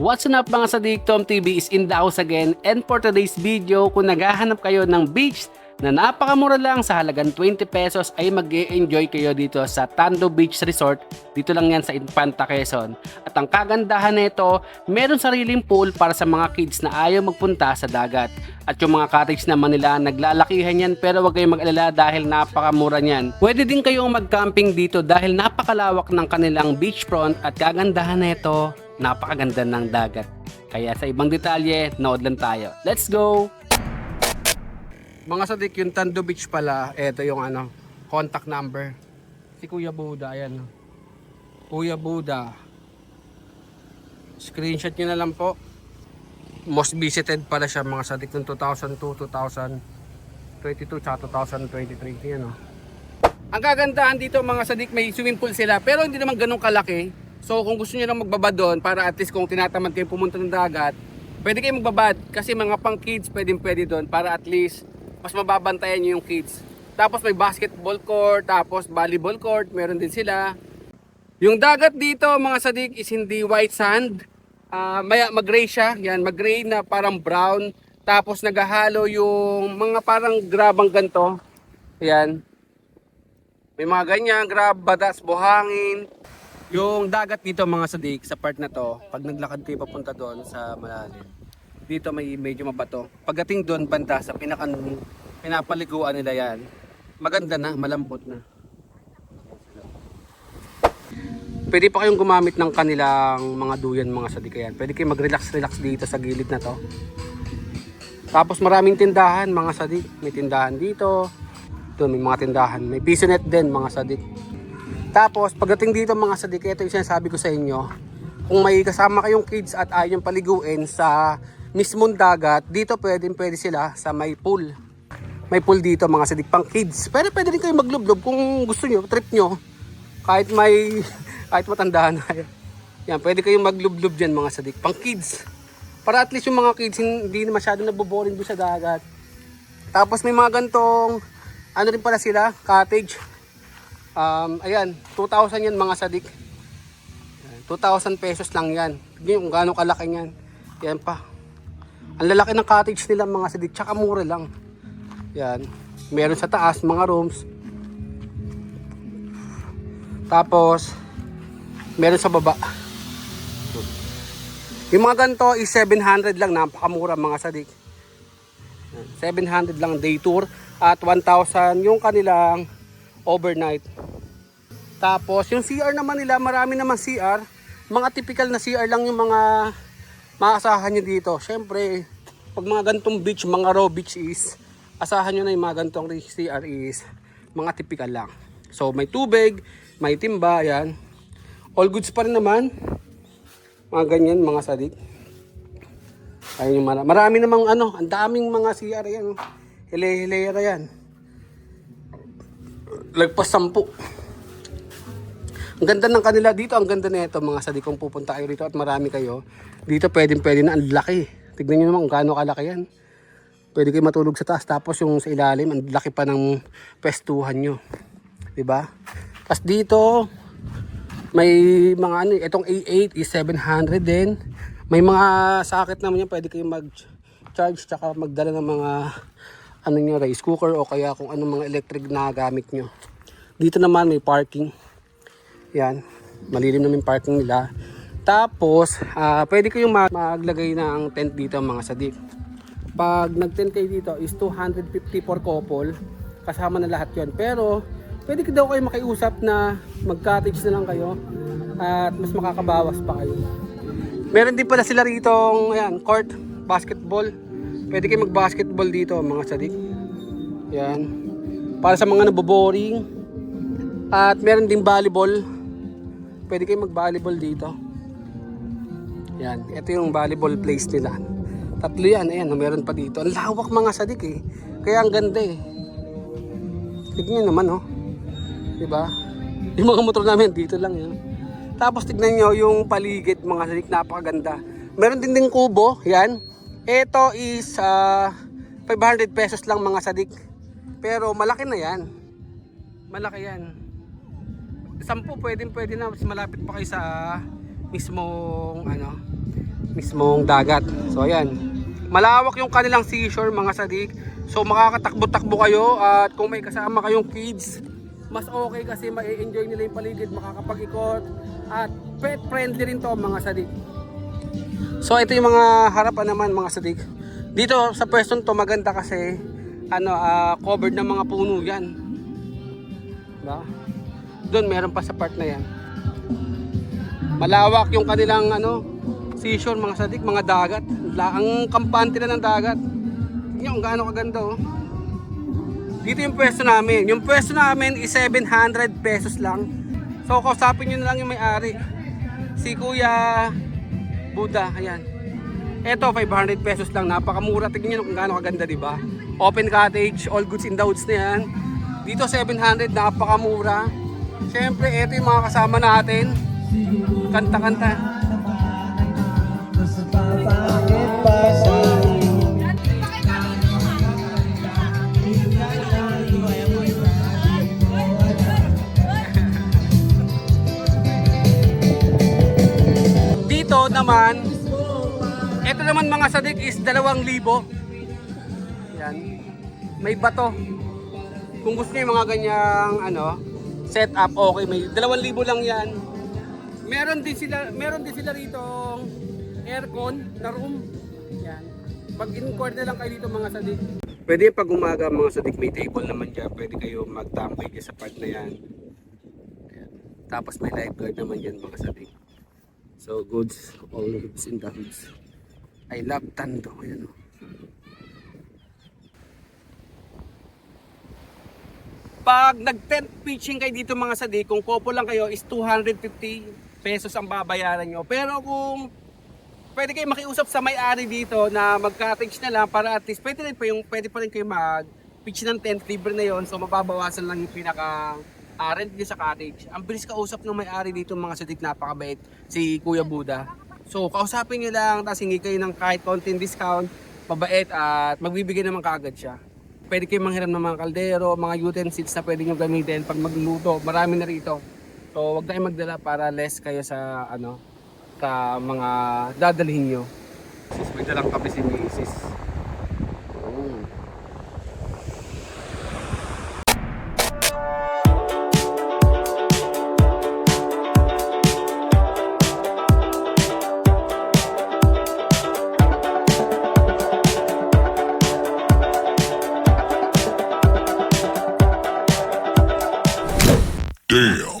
What's up mga sadik, Tom TV is in the house again and for today's video, kung naghahanap kayo ng beach na napakamura lang sa halagang 20 pesos ay mag enjoy kayo dito sa Tando Beach Resort. Dito lang yan sa Infanta Quezon. At ang kagandahan nito, meron sariling pool para sa mga kids na ayaw magpunta sa dagat. At yung mga cottage naman nila, naglalakihan yan pero huwag kayong mag-alala dahil napakamura niyan. Pwede din kayong mag-camping dito dahil napakalawak ng kanilang beachfront at kagandahan nito, napakaganda ng dagat. Kaya sa ibang detalye, nood lang tayo. Let's go! Mga sadik, yung Tando Beach pala, eto yung ano, contact number. Si Kuya Buda, ayan. Kuya Buda. Screenshot nyo na lang po. Most visited pala siya mga sadik ng 2002, 2022, tsaka 2023. Yan o. Ang kagandahan dito mga sadik, may swimming pool sila, pero hindi naman ganun kalaki. So kung gusto niyo lang magbabad doon, para at least kung tinatamad kayo pumunta ng dagat, pwede kayo magbabad. Kasi mga pang kids, pwedeng pwede doon, para at least mas mababantayan niyo yung kids. Tapos may basketball court, tapos volleyball court, meron din sila. Yung dagat dito mga sadik is hindi white sand. Ah, maya mag-gray siya, yan, mag-gray na parang brown. Tapos naghahalo yung mga parang grabang ganto. Yan. May mga ganyan, grab, badas, buhangin. Yung dagat dito mga sadik sa part na to, pag naglakad kayo papunta doon sa malalim, dito may medyo mabato. Pagdating doon banda sa pinakan pinapaliguan nila yan, maganda na, malambot na. Pwede pa kayong gumamit ng kanilang mga duyan mga sadikayan. Pwede kayong mag-relax-relax dito sa gilid na to. Tapos maraming tindahan mga sadik. May tindahan dito. Ito may mga tindahan. May piso net din mga sadik. Tapos pagdating dito mga sadik, ito yung sinasabi ko sa inyo. Kung may kasama kayong kids at ayaw yung paliguin sa mismong dagat, dito pwede pwede sila sa may pool. May pool dito mga sadik pang kids. Pero pwede rin kayo maglublob kung gusto nyo, trip nyo. Kahit may, kahit matanda na. Yan, pwede kayong maglublob dyan mga sadik. Pang kids. Para at least yung mga kids hindi masyado naboboring doon sa dagat. Tapos may mga gantong, ano rin pala sila, cottage. Um, ayan, 2,000 yan mga sadik. Ayan, 2,000 pesos lang yan. Tignan kung gaano kalaki yan. Yan pa. Ang lalaki ng cottage nila mga sadik, tsaka mura lang. Yan. Meron sa taas, mga rooms. Tapos, meron sa baba. Yung mga ganito is 700 lang, napakamura mga sadik. 700 lang day tour at 1,000 yung kanilang overnight. Tapos yung CR naman nila, marami naman CR. Mga typical na CR lang yung mga maasahan nyo dito. Siyempre, pag mga gantong beach, mga raw beach is, asahan nyo na yung mga gantong CR is mga typical lang. So may tubig, may timba, yan. All goods pa rin naman. Mga ganyan, mga sadik. Ayun yung mara- marami namang ano, ang daming mga CR yan. oh. Hile-hilera yan. Lagpas sampu. Ang ganda ng kanila dito, ang ganda nito mga sadik kung pupunta kayo rito at marami kayo. Dito pwedeng pwede na ang laki. Tignan nyo naman kung gaano kalaki yan. Pwede kayo matulog sa taas tapos yung sa ilalim, ang laki pa ng pwestuhan nyo. 'Di ba? Tapos dito, may mga ano, itong A8 is 700 din. May mga socket naman yan, pwede kayong mag-charge tsaka magdala ng mga ano nyo, rice cooker o kaya kung anong mga electric na gamit nyo. Dito naman may parking. Yan, malilim naman yung parking nila. Tapos, ah, pwede kayong mag- maglagay ng tent dito mga sadik. Pag nag-tent kayo dito is 250 for couple. Kasama na lahat yon Pero, pwede daw kayo makiusap na mag-cottage na lang kayo at mas makakabawas pa kayo. Meron din pala sila rito, ayan, court, basketball. Pwede kayo mag-basketball dito, mga sadik. Yan. Para sa mga naboboring. At meron din volleyball. Pwede kayo mag-volleyball dito. Yan. Ito yung volleyball place nila. Tatlo yan. Ayan, meron pa dito. Ang lawak mga sadik eh. Kaya ang ganda eh. Tignan naman oh. Diba? Yung mga motor namin dito lang yan. Tapos tignan nyo yung paligid mga sadik. Napakaganda. Meron din ding kubo. Yan. Ito is ah, 500 pesos lang mga sadik. Pero malaki na yan. Malaki yan. Sampu pwede pwede na malapit pa kayo sa mismong ano mismong dagat. So ayan. Malawak yung kanilang seashore mga sadik. So makakatakbo-takbo kayo at kung may kasama kayong kids, mas okay kasi ma-enjoy nila yung paligid, makakapag-ikot at pet friendly rin to mga sadik. So ito yung mga harapan naman mga sadik. Dito sa pwestong to maganda kasi ano ah, covered ng mga puno yan. Diba? Doon meron pa sa part na yan. Malawak yung kanilang ano seashore mga sadik, mga dagat. Ang kampante na ng dagat. Kung gaano kaganda oh. Dito yung pwesto namin. Yung pwesto namin is 700 pesos lang. So kausapin nyo na lang yung may-ari. Si Kuya Buddha, ayan. Ito 500 pesos lang, napakamura. Tingnan nyo kung gaano kaganda, di ba? Open cottage, all goods in the woods na yan. Dito 700, napakamura. Siyempre, ito yung mga kasama natin. Kanta-kanta. Dito naman, ito naman mga sadik is 2,000. Yan. May bato. Kung gusto niyo mga ganyang ano, setup, okay, may 2,000 lang yan. Meron din sila, meron din sila rito aircon na room. Yan. Pag in-inquire na lang kayo dito mga sadik. Pwede pag umaga mga sadik may table naman dyan. Pwede kayo magtambay dyan sa part na yan. Ayan. Tapos may lifeguard naman dyan mga sadik. So goods, all goods in the hoods. I love Tando. Ayan o. Pag nag-tent pitching kayo dito mga sadik, kung couple lang kayo is 250 pesos ang babayaran nyo. Pero kung pwede kayo makiusap sa may-ari dito na mag-cottage na lang para at least pwede rin pa yung pwede pa rin kayo mag-pitch ng tent libre na yon so mababawasan lang yung pinaka ah, rent nyo sa cottage. Ang bilis kausap ng may-ari dito mga sadik napakabait si Kuya Buda. So kausapin nyo lang tapos hingi kayo ng kahit konting discount, mabait at magbibigay naman kaagad siya. Pwede kayo manghiram ng mga kaldero, mga utensils na pwede nyo gamitin pag magluluto. Marami na rito. So wag na kayo magdala para less kayo sa ano sa mga dadalhin nyo. Sis, may dalang kami si Mrs. Damn.